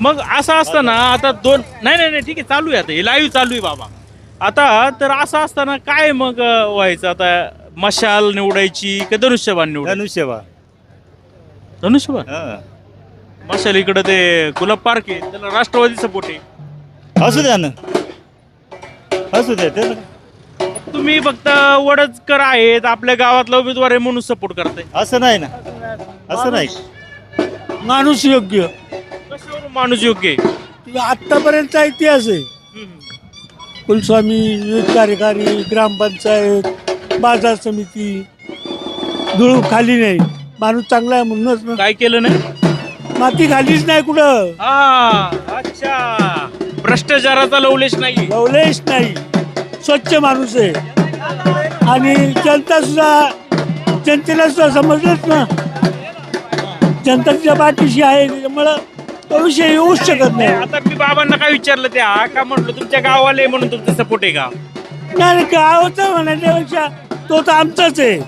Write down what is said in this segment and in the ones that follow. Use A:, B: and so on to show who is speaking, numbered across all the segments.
A: मग असं असताना आता दोन नाही नाही नाही ठीक आहे चालू आहे आता. हे लाईव्ह चालू आहे बाबा. आता तर असं असताना काय मग अं, व्हायचं? आता मशाल निवडायची का धनुष्यबाण निवडायची?
B: धनुष्यबा
A: धनुष्यबाण?
B: हा.
A: मशाल इकडं ते गुलाब पार्क आहे त्याला राष्ट्रवादी सपोर्ट आहे.
B: असू द्या ना. असू द्या ते
A: तुम्ही फक्त वडचकर आहेत आपल्या गावातला उमेदवार आहे म्हणून सपोर्ट करताय.
B: असं नाही ना. असं नाही.
C: माणूस योग्य.
A: माणूस योग्य आहे.
C: आत्तापर्यंतचा इतिहास आहे.
A: हम्म.
C: कुलस्वामी कार्यकारी ग्रामपंचायत बाजार समिती धूळ खाली नाही. माणूस चांगला आहे म्हणूनच ना.
A: काय केलं नाही?
C: माती खालीच नाही कुठं.
A: हा अच्छा. भ्रष्टाचाराचा लवलेश नाही.
C: लवलेश नाही. स्वच्छ माणूस आहे. आणि जनता सुद्धा जनतेला सुद्धा समजलंच ना. जनता तिच्या पाठीशी आहे त्याच्यामुळं तो विषय येऊच शकत नाही.
A: आता मी बाबांना काय विचारलं त्या? का म्हटलं तुमच्या गावाला म्हणून तुमचा सपोर्ट आहे का?
C: नाही गावाचं म्हणण्यापेक्षा तो तर आमचाच आहे.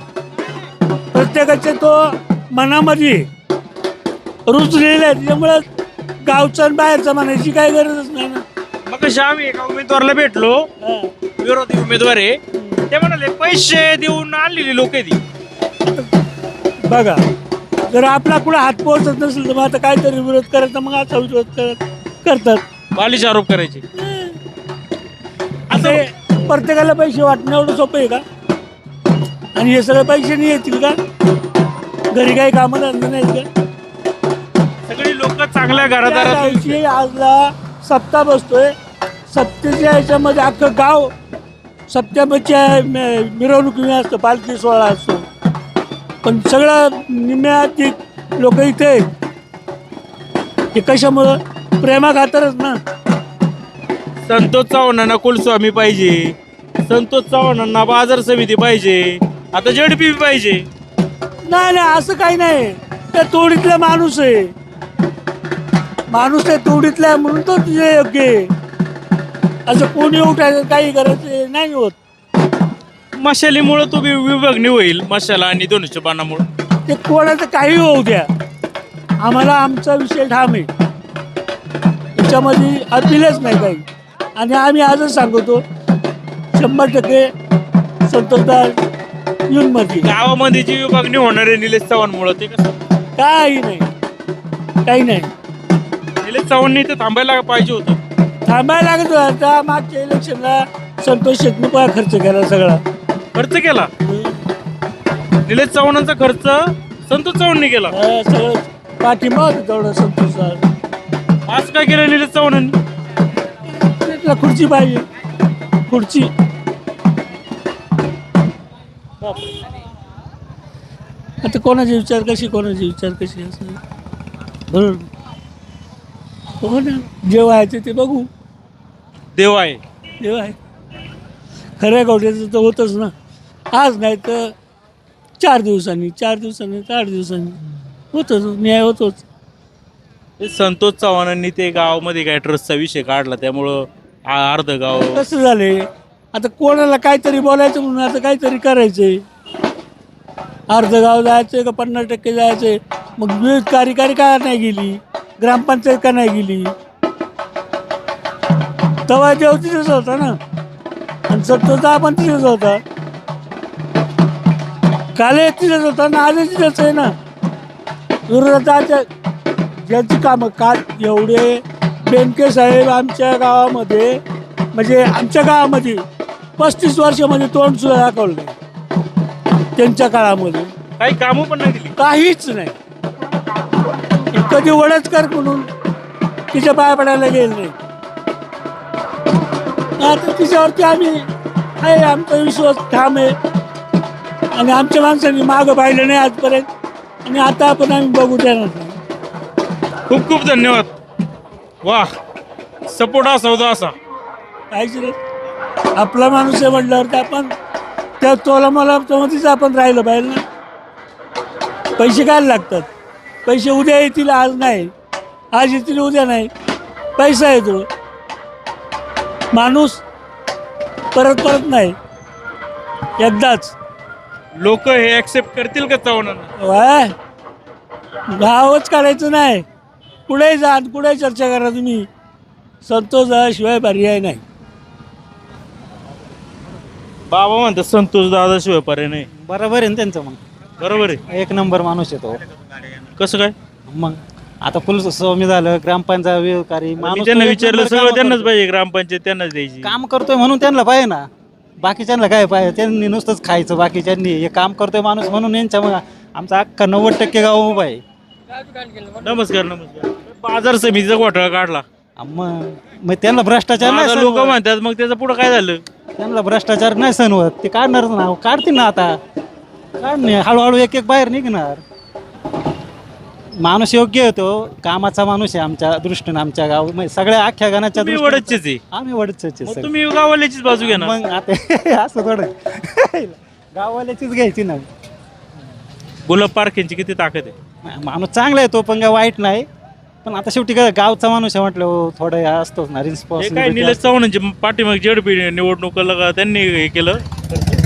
C: प्रत्येकाच्या तो मनामध्ये रुजलेला आहे त्याच्यामुळं गावचा आणि बाहेरचा म्हणायची काही गरजच नाही ना.
A: मग कशा आम्ही एका उमेदवाराला भेटलो.
C: हा.
A: विरोधी उमेदवार आहे. ते म्हणाले पैसे देऊन आणलेली लोक ती
C: बघा जर आपला कुठं हात पोहोचत नसेल तर मग आता काहीतरी विरोध करायचा मग असा विरोध करत करतात.
A: बालिश आरोप करायचे.
C: आता हे प्रत्येकाला पैसे वाटणं एवढं सोपं आहे का? आणि हे सगळे पैसे नाही येतील का? घरी काही कामं धंदे नाहीत का?
A: सगळी लोक चांगल्या
C: त्या
A: घरादारात
C: दिवशी आजला सप्ताह बसतोय. सप्तेच्या याच्यामध्ये अख्खं गाव सप्त्याच्या मिरवणुकीने असतं पालखी सोहळा असतो. पण सगळं निम्यात लोक इथे. हे कशामुळं? प्रेमा खातरच ना.
A: संतोष चव्हाणांना कुलस्वामी पाहिजे. संतोष चव्हाणांना बाजार समिती पाहिजे. आता जेडपी पाहिजे.
C: नाही नाही असं काही नाही. त्या तोडीतला माणूस आहे. माणूस त्या तोडीतला आहे म्हणून तो तुझे योग्य आहे. असं कोणी उठायचं काही करायचं नाही होत.
A: मशालीमुळे तुम्ही विभागणी होईल मशाला आणि दोनशे बाणामुळे
C: ते कोणाचं काही होऊ द्या. आम्हाला आमचा विषय ठाम आहे. याच्यामध्ये अपीलच नाही काही. आणि आम्ही आजच सांगतो शंभर टक्के संतोषदारमध्ये
A: गावामध्ये जी विभागणी होणार आहे निलेश चव्हाणमुळे ते कसं?
C: काही नाही. काही नाही.
A: निलेश चव्हाणनी ते थांबायला पाहिजे होतं.
C: थांबायला लागत होता. मागच्या इलेक्शनला संतोष शेटनुपा खर्च केला सगळा.
A: खर्च केला. निलेश चव्हाणांचा खर्च संतोष चव्हाणनी केला.
C: सगळं पाठिंबा होता तेवढा संतोषचा.
A: आज काय केलं निलेश चव्हाणांनी?
C: खुर्ची पाहिजे. खुर्ची. आता कोणाचे विचार कशी कोणाचे विचार कशी असं? बरोबर हो ना जे व्हायचं ते बघू.
A: देव आहे.
C: देव आहे. खऱ्या गोट्याचं तर होतच ना. आज नाही तर चार दिवसांनी चार दिवसांनी आठ दिवसांनी. होतच न्याय होतोच.
A: संतोष चव्हाणांनी ते गावामध्ये काय ट्रस्टचा विषय काढला त्यामुळं आ- अर्ध गाव
C: कसं झाले आता कोणाला काहीतरी बोलायचं म्हणून आता काहीतरी करायचंय. अर्ध गाव जायचंय का पन्नास टक्के जायचंय? मग विविध कार्यकारी का नाही गेली? ग्रामपंचायत का नाही गेली? तेव्हा देव तिथेच होता ना. आणि सत्तरचा आपण तिथेच होता. काल तिथेच होता ना तिथेच आहे ना. विरोधाच्या ज्यांची कामं काल एवढे बेनके साहेब आमच्या गावामध्ये म्हणजे आमच्या गावामध्ये पस्तीस वर्षामध्ये तोंड सुद्धा दाखवलं नाही. त्यांच्या काळामध्ये.
A: काही कामं पण नाही दिली.
C: काहीच नाही. कधी वडचकर म्हणून तिच्या पाया पडायला गेलं नाही. आता तिच्यावरती आम्ही आहे आमचा विश्वास ठाम आहे. आणि आमच्या माणसांनी मागं पाहिलं नाही आजपर्यंत. आणि आता आपण आम्ही बघू देणार. नाही
A: खूप खूप धन्यवाद. वा सपोर्ट असा होता असा.
C: काहीच नाही. आपला माणूस आहे म्हटल्यावरती आपण त्या तोला मला मध्येच आपण राहिलं पाहिजे ना. पैसे काय लागतात? पैसे उद्या येतील आज नाही. आज येतील उद्या नाही. पैसा येतो माणूस परत परत नाही. एकदाच
A: लोक हे ऍक्सेप्ट करतील का चव्हाणांना?
C: वाय? गावच काढायचं नाही. कुठेही जा आणि कुठेही चर्चा करा तुम्ही. संतोष शिवाय पर्याय नाही.
A: बाबा म्हणतात संतोष दादा शिवाय पर्याय नाही.
D: बरोबर आहे ना त्यांचं मग.
A: बरोबर आहे.
D: एक नंबर माणूस येतो
A: कसं काय?
D: मग आता फुल स्वामी झालं ग्रामपंचायत
A: मी
D: माणूस
A: त्यांना विचारलं सगळं त्यांनाच. पाहिजे ग्रामपंचायत त्यांनाच द्यायची.
D: काम करतोय म्हणून त्यांना पाहिजे ना. बाकीच्यांना काय पाहिजे त्यांनी नुसतंच खायचं बाकीच्यांनी हे काम करतोय माणूस म्हणून यांच्या मग आमचा अख्खा नव्वद टक्के गाव उभा आहे.
A: नमस्कार नमस्कार. बाजार समितीचा घोटाळा काढला.
D: आ मग मग त्यांना भ्रष्टाचार नाही
A: लोक
D: होत.
A: म्हणतात मग त्याचं पुढे काय झालं?
D: त्यांना भ्रष्टाचार नाही सहन होत. ते काढणार ना काढतील ना आता. काढ नाही हळूहळू एक एक बाहेर निघणार. माणूस योग्य होतो कामाचा माणूस आहे आमच्या दृष्टीने आमच्या गाव म्हणजे सगळ्या अख्ख्या गाण्याच्या
A: तुम्ही
D: दृष्टीने-
A: वडदचेच आहे.
D: आम्ही वडचच
A: मग तुम्ही गावाल्याचीच बाजू घ्या ना
D: मग आता असं थोडं. गाववाल्याचीच घ्यायची ना.
A: गुलाब पारखेंची किती ताकद आहे?
D: माणूस चांगला आहे तो पण काय वाईट नाही. पण आता शेवटी काय गावचा माणूस आहे म्हटलं हो, थोडं हे असतोच ना
A: हे काय
D: रिस्पॉन्सिबिलिटी
A: निलेश चव्हाणांची पाठीमाग जेडपी निवडणुकीला का त्यांनी हे केलं?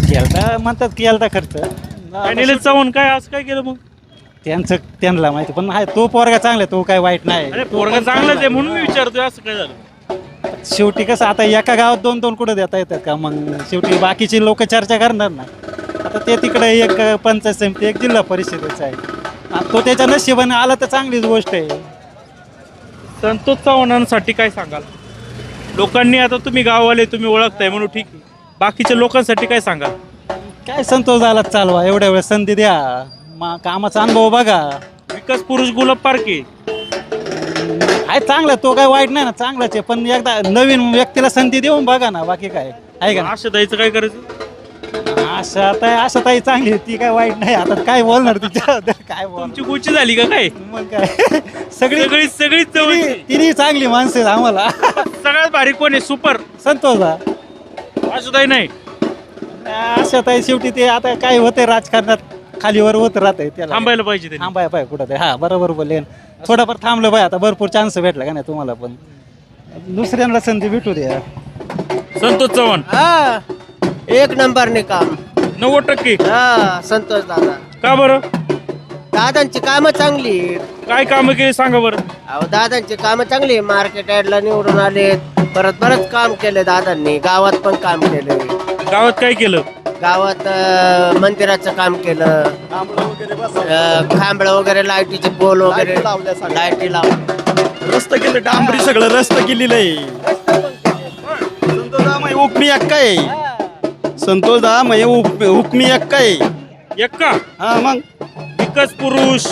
D: केलता म्हणतात केलता खर्च.
A: काय निलेश चव्हाण काय असं काय केलं मग?
D: त्यांचं त्यांना माहिती पण आहे तो पोरगा चांगला आहे तो काय वाईट नाही.
A: अरे पोरगा चांगलाच आहे म्हणून मी विचारतोय असं काय झालं?
D: शेवटी कसं आता एका गावात दोन दोन कुठं देता येतात का? मग शेवटी बाकीचे लोक चर्चा करणार ना आता ते तिकडे एक पंचायत समिती एक जिल्हा परिषदेचा आहे. आता तो त्याच्या नशिबाने आला तर चांगलीच गोष्ट आहे.
A: संतोष चव्हाणांसाठी काय सांगाल? लोकांनी आता तुम्ही गाववाले तुम्ही ओळखताय म्हणून ठीक आहे. बाकीच्या लोकांसाठी काय सांगाल?
D: काय संतोष झाला चालवा एवढ्या वेळेस संधी द्या. मा कामाचा अनुभव बघा.
A: विकास पुरुष गुलाब पारखे.
D: आहे चांगला तो काय वाईट नाही ना चांगलाच आहे. पण एकदा नवीन व्यक्तीला संधी देऊन बघा ना बाकी काय. आहे का
A: आशा द्यायचं काय करायचं?
D: आशा ताई आशा ताई चांगली आहे, ती काय वाईट नाही. आता काय बोलणार तिच्याबद्दल काय बोल
A: तुमची गुची झाली का काय?
D: मग काय? सगळी
A: सगळी सगळीच
D: तिन्ही
A: जवळची.
D: तिन्ही चांगली माणसं आहेत आम्हाला.
A: सगळ्यात भारी कोण आहे? सुपर.
D: संतोष
A: आशाताई नाही.
D: आशा ताई शेवटी ते आता काय होते राजकारणात? खालीवर होत राहते त्याला.
A: थांबायला पाहिजे त्यांनी.
D: थांबाय पाय कुठं ते हा बरोबर बोलले. थोडंफार थांबलं पाय आता भरपूर चान्स भेटला का नाही तुम्हाला पण. दुसऱ्यांना संधी भेटू द्या.
A: संतोष चव्हाण.
E: हा एक नंबरने काम
A: नव्वद टक्के.
E: हा संतोष दादा.
A: का बरं?
E: दादांची कामं चांगली आहेत.
A: काय कामं केली सांगा बरं.
E: अहो दादांची कामं चांगली आहे. मार्केट यार्डला निवडून आलेत. परत बरंच काम केलं दादांनी. गावात पण काम केलं
A: गावात काय केलं?
E: गावात अं, मंदिराचं काम केलं. खांबळ वगैरे लाईटीचे पोल वगैरे लाईटी लावल्या
B: रस्ता केलं डांबरी सगळं रस्ता केलेलं आहे. संतोष दा मग उपमी अक्का आहे. संतोष दा मग उप- उपमी अक्का आहे.
A: एक्का?
B: हा मग?
A: विकास पुरुष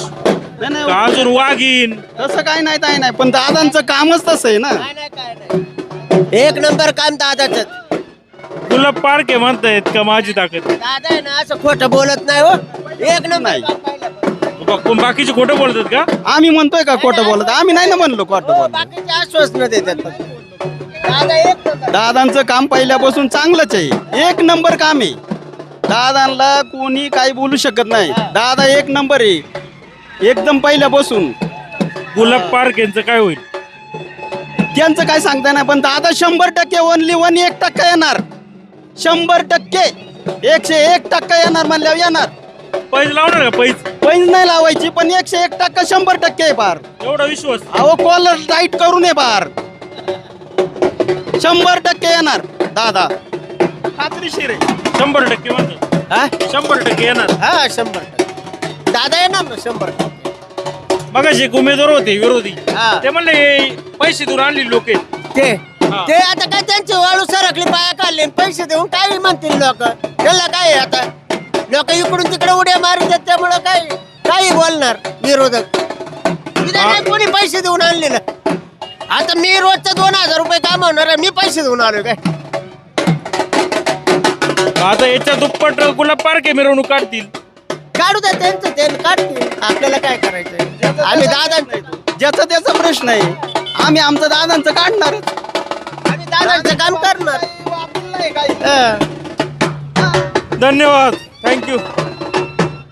B: नाही नाही
A: अजून वाघीन
B: तसं काय नाही काय नाही. पण दादांचं कामच तसं आहे ना.
E: काय नाही काय नाही. एक नंबर काम दादाच
A: गुलाब पार्क आहे म्हणतायत का माझी ताकद
E: दादा आहे ना असं खोटं बोलत नाही हो. एक नंबर.
A: बा- बाकीचे खोटं बोलतात का?
B: आम्ही म्हणतोय का खोटं बोलत? आम्ही नाही ना म्हणलो खोटं
E: हो,
B: बोलत.
E: बाकीचे आश्वासन देतात फक्त. दादा एक नंबर
B: दादांचं काम पहिल्यापासून चांगलंच आहे. एक नंबर काम आहे. दादांना कोणी काही बोलू शकत नाही. दादा एक नंबर आहे. एकदम पहिल्यापासून.
A: गुलाब पार्क यांचं काय होईल?
B: त्यांचं काय सांगता नाही पण दादा शंभर टक्के ओनली वन एक टक्का येणार. शंभर टक्के. एकशे एक टक्का येणार म्हणल्यावर येणार.
A: पैसे लावणार का? पैसे?
B: पैज नाही लावायची पण एकशे एक टक्का शंभर टक्के आहे पार
A: एवढा विश्वास?
B: अहो कॉलर टाईट करू नये पार शंभर टक्के येणार. दादा. खात्रीशीर आहे
A: शंभर टक्के
E: हा?
A: शंभर टक्के येणार.
E: हा शंभर टक्के. दादा येणार ना शंभर टक्के?
A: मग एक उमेदवार होते विरोधी.
E: हा.
A: ते म्हणले हे पैसे देऊन आणली लोक
E: ते. ते आता काय त्यांची वाळू सरकली पाया काढले आणि पैसे देऊन काय म्हणतील लोक? त्याला काय आता? लोक इकडून तिकडे उड्या मारतात त्यामुळं काय काही बोलणार विरोधक? कोणी पैसे देऊन आणले ना? आता मी रोजचं दोन हजार रुपये कामावणार आहे, मी पैसे देऊन आलो काय?
A: आता याच्या दुप्पट गुलाब पार्क आहे मिरवणूक काढतील.
E: काढू द्या त्यांचं ते काढतील. आपल्याला काय करायचं आम्ही दादा
B: ज्याचा त्याचा प्रश्न आहे आम्ही आमचं दादांचं काढणारच.
E: आम्ही दादांचं काम करणार.
A: धन्यवाद. थँक्यू